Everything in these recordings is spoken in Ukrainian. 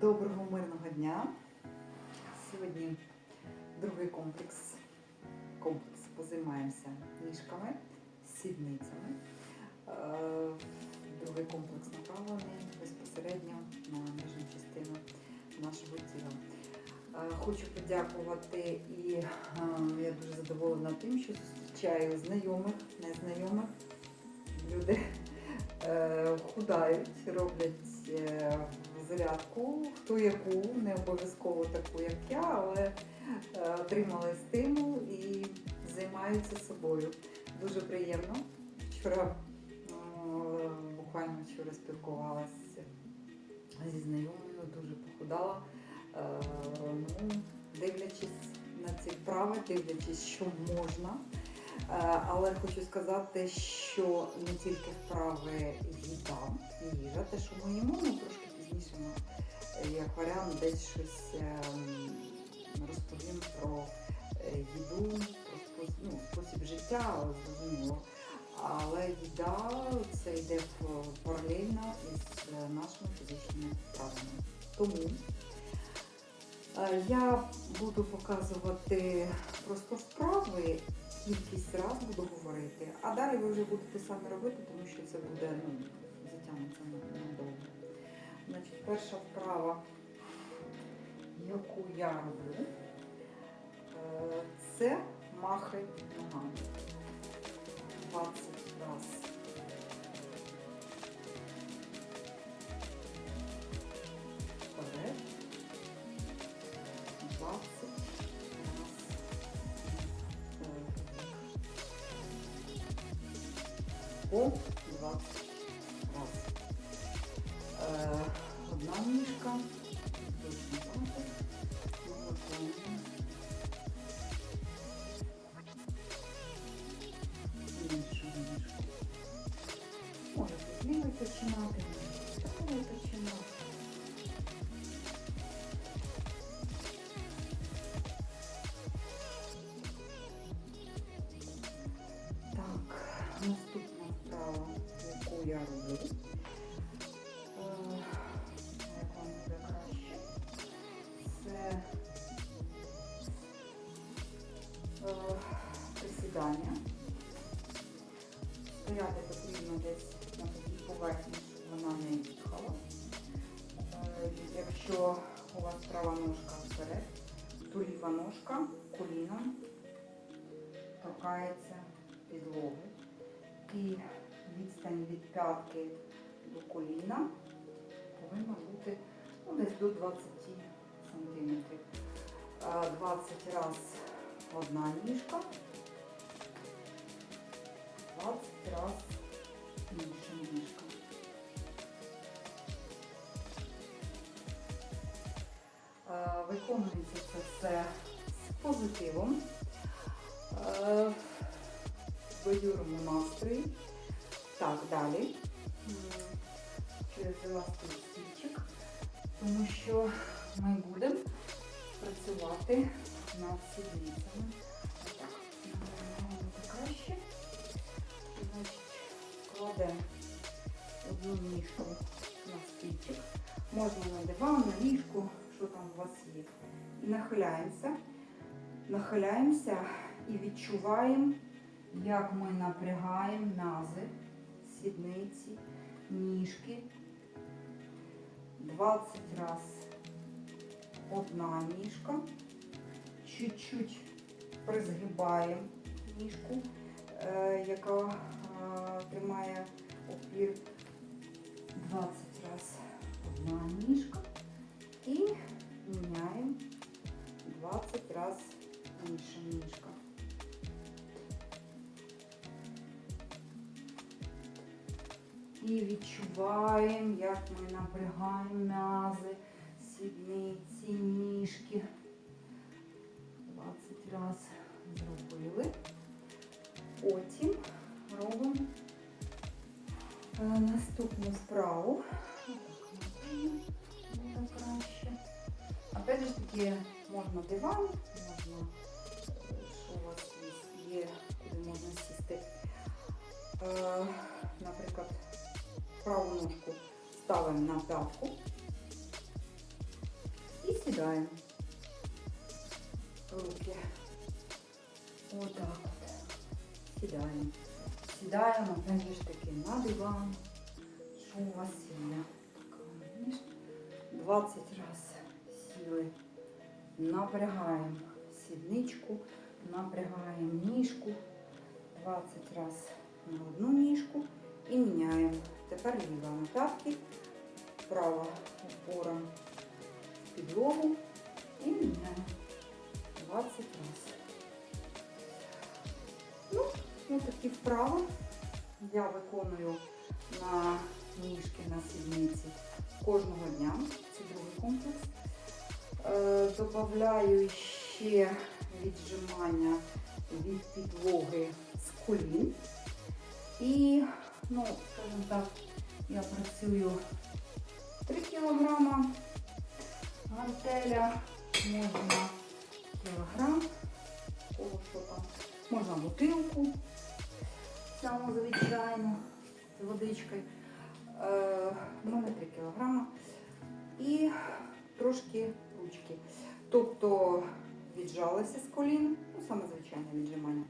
Доброго мирного дня. Сьогодні другий комплекс. Комплекс позаймаємося ніжками, сідницями. Е, Другий комплекс направлений безпосередньо на нижню частину нашого тіла. Е, Хочу подякувати і е, я дуже задоволена тим, що зустрічаю знайомих, незнайомих. Люди худають, роблять зарядку, хто яку, не обов'язково таку, як я, але е, отримали стимул і займаються собою. Дуже приємно. Вчора е, буквально вчора спілкувалася зі знайомою, дуже похудала. Е, ну, дивлячись на ці вправи, дивлячись, що можна. Але хочу сказати, що не тільки вправи їда, їжа, те, що ми їмо, трошки пізніше е, як варіант, десь щось ем, розповім про е, їду, про ну, спосіб життя, зрозуміло. Але їда це йде паралельно із е, нашими фізичними вправами. Тому я буду показувати просто вправи, кількість раз буду говорити, а далі ви вже будете самі робити, тому що це буде ну, затягнеться на- надовго. Значить, перша вправа, яку я роблю, е, це махи ногами. 20 раз. Вперед. 20 раз. По 20 присідання. Стояти потрібно десь на такій поверхні, щоб вона не їхала. Е, Якщо у вас права ножка вперед, то ліва ножка коліном торкається підлоги. І відстань від п'ятки до коліна повинна бути ну, десь до 20 сантиметрів. Е, 20 раз одна ніжка. 20 раз інша ніжка. Е, Виконується це все з позитивом. Е, Бадюримо настрій. Так, далі. Через еластик стільчик, тому що ми будемо працювати над сідницями. Так, набираємо краще. Значить, кладемо одну ніжку на стільчик. Можна на диван, на ліжку, що там у вас є. І нахиляємося. Нахиляємося і відчуваємо, як ми напрягаємо нази, сідниці, ніжки. 20 раз одна ніжка. Чуть-чуть призгибаємо ніжку е, яка е, тримає опір 20 раз одна ніжка і міняємо 20 раз інша ніжка. І відчуваємо, як ми напрягаємо м'язи, сідниці, ніжки. 20 раз зробили. Потім робимо е, наступну справу. Опять же таки, можна диван, можна, що у вас є, куди можна сісти. Е, Наприклад, праву ножку ставимо на п'ятку, сідаємо. Руки. Отак. Сідаємо. Сідаємо, ж таки, на диван. Що у вас є? 20 раз сіли. Напрягаємо сідничку, напрягаємо ніжку. 20 раз на одну ніжку і міняємо. Тепер ліва на п'ятки, права опора в підлогу і міняємо 20 раз. Ну, ось такі вправи я виконую на ніжки на сідниці кожного дня. Це другий комплекс. Е, Добавляю ще віджимання від підлоги з колін. І, ну, скажімо так, я працюю 3 кілограма гантеля, можна кілограм, кого що там, можна бутилку, саму звичайну, з водичкою. Е, у мене 3 кілограма. І трошки ручки. Тобто віджалися з колін, ну саме звичайне віджимання.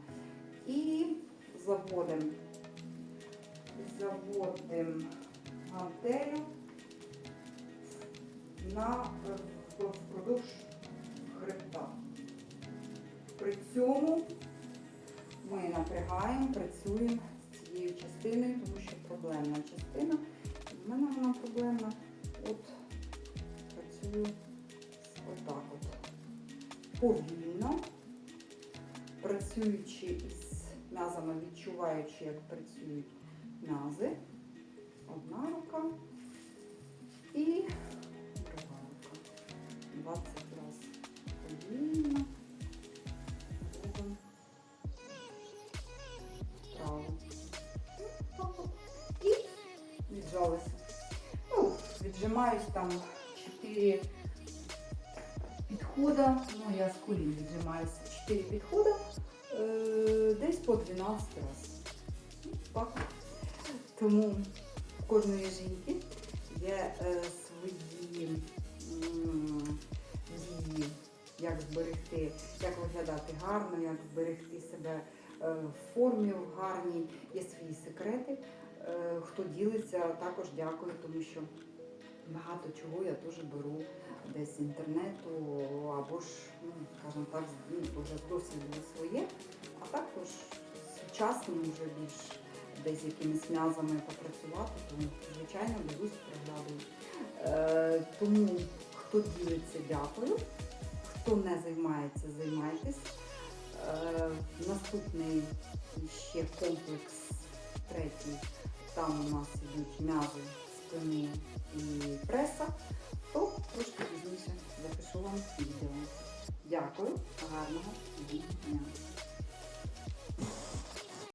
І заводимо заводимо гантелю на е, впродовж хребта. При цьому ми напрягаємо, працюємо з цією частиною, тому що проблемна частина. У мене вона проблемна. От працюю отак от. Повільно, працюючи із м'язами, відчуваючи, як працюють м'язи. Одна рука і друга рука. 20 разів повільно. Віджалися. Ну, віджимаюсь там 4 підхода. Ну, я з колін віджимаюся 4 підхода. Е, десь по 12 разів. Ну, Тому в кожної жінки є е, свої дії, як зберегти, як виглядати гарно, як зберегти себе е, в формі в гарній. Є свої секрети. Е, хто ділиться, також дякую, тому що багато чого я теж беру десь з інтернету, або ж, ну, скажімо так, вже з досвіду своє, а також сучасним вже більш десь якимись м'язами попрацювати, тому, звичайно, дивлюсь, приглядую. Е, тому хто ділиться, дякую. Хто не займається, займайтесь. Е, наступний ще комплекс третій. Там у нас йдуть м'язи спини і преса, то трошки пізніше запишу вам відео. Дякую, гарного дня.